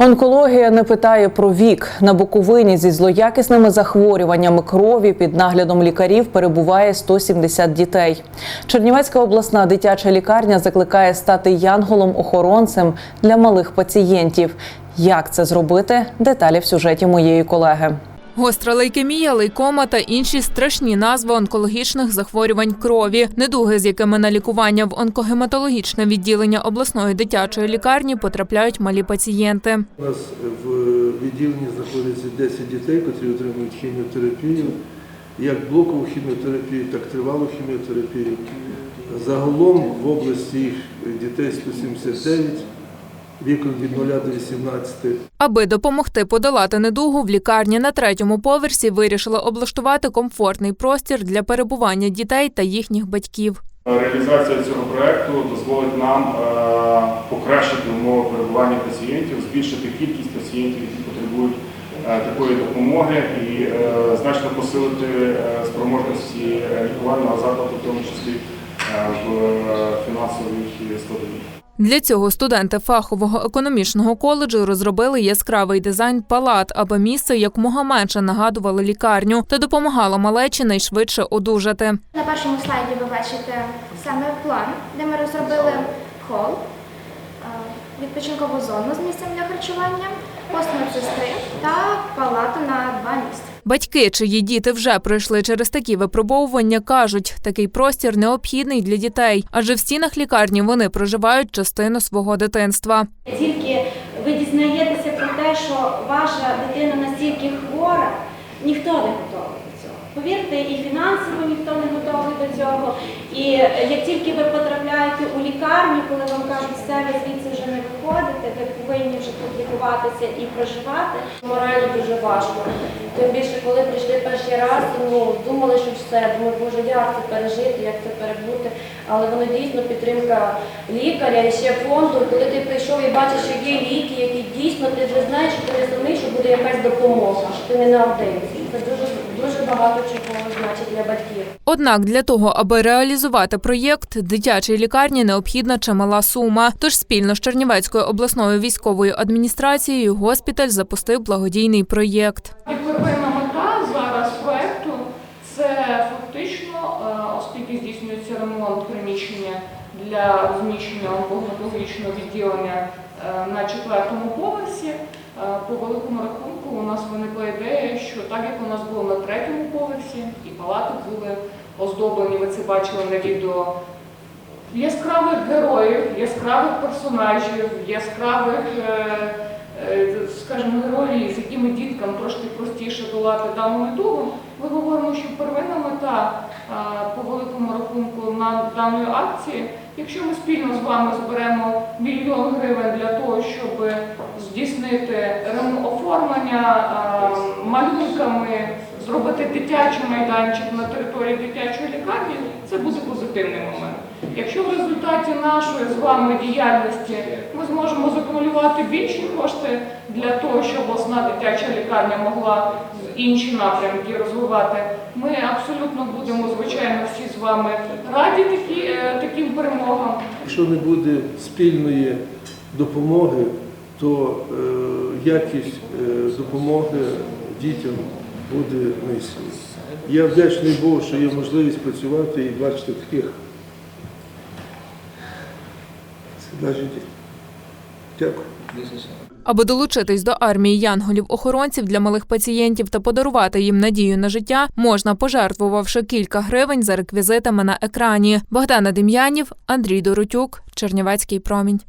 Онкологія не питає про вік. На Буковині зі злоякісними захворюваннями крові під наглядом лікарів перебуває 170 дітей. Чернівецька обласна дитяча лікарня закликає стати янголом-охоронцем для малих пацієнтів. Як це зробити? Деталі в сюжеті моєї колеги. Гостра лейкемія, лейкома та інші страшні назви онкологічних захворювань крові, недуги, з якими на лікування в онкогематологічне відділення обласної дитячої лікарні потрапляють малі пацієнти. У нас в відділенні знаходиться 10 дітей, які отримують хіміотерапію, як блокову хіміотерапію, так і тривалу хіміотерапію. Загалом в області дітей 179, віком від 0 до 18. Аби допомогти подолати недугу, в лікарні на третьому поверсі вирішили облаштувати комфортний простір для перебування дітей та їхніх батьків. Реалізація цього проекту дозволить нам е, покращити умови перебування пацієнтів, збільшити кількість пацієнтів, які потребують е, такої допомоги, і е, значно посилити спроможності лікувального закладу, в тому числі в е, фінансовій складовій. Для цього студенти фахового економічного коледжу розробили яскравий дизайн палат, аби місце якомога менше нагадувало лікарню та допомагало малечі найшвидше одужати. На першому слайді ви бачите саме план, де ми розробили хол, е, відпочинкову зону з місцем для харчування, пост медсестри та палату на два місця. Батьки, чиї діти вже пройшли через такі випробовування, кажуть, такий простір необхідний для дітей, адже в стінах лікарні вони проживають частину свого дитинства. Тільки ви дізнаєтеся про те, що ваша дитина настільки хвора, ніхто не готовий. Повірте, і фінансово ніхто не готовий до цього. І як тільки ви потрапляєте у лікарню, коли вам кажуть, все, ви звідси вже не виходите, ви повинні вже тут лікуватися і проживати, морально дуже важко. Тим більше, коли прийшли перший раз, ну думали, що все, думаю, боже, як це пережити, як це перебути. Але воно дійсно підтримка лікаря і ще фонду. Коли ти прийшов і бачиш, що є ліки, які дійсно ти вже знаєш, що ти не сумний, що буде якась допомога, що ти не наодинці. Це дуже дуже багато чого значить для батьків. Однак для того, аби реалізувати проєкт, дитячій лікарні необхідна чимала сума. Тож спільно з Чернівецькою обласною військовою адміністрацією госпіталь запустив благодійний проєкт. Первинна мета зараз проекту це фактично, е, оскільки здійснюється ремонт приміщення для розміщення онкологічного відділення е, на четвертому поверсі. Е, По великому рахунку у нас виникла ідея, що так як у нас було на третьому поверсі, і палати були оздоблені, ви це бачили на відео. Яскравих героїв, яскравих персонажів, яскравих, е, е, скажімо, героїв, з якими діткам трошки простіше долати дану недугу. Ми говоримо, що первинна мета по великому рахунку на даної акції, якщо ми спільно з вами зберемо мільйон гривень для того, щоб здійснити оформлення е, малюнками, зробити дитячий майданчик на території дитячої лікарні, це буде позитивний момент. Якщо в результаті нашої з вами діяльності ми зможемо закумулювати більші кошти для того, щоб обласна дитяча лікарня могла інші напрямки розвивати, ми абсолютно будемо, звичайно, всі з вами раді такі, е, таким перемогам. Якщо не буде спільної допомоги, то е, якість е, допомоги дітям буде низькою. Я вдячний Богу, що є можливість працювати і бачити таких. Це наші діти. Дякую. Аби долучитись до армії янголів-охоронців для малих пацієнтів та подарувати їм надію на життя, можна пожертвувавши кілька гривень за реквізитами на екрані. Богдана Дем'янів, Андрій Доротюк, Чернівецький промінь.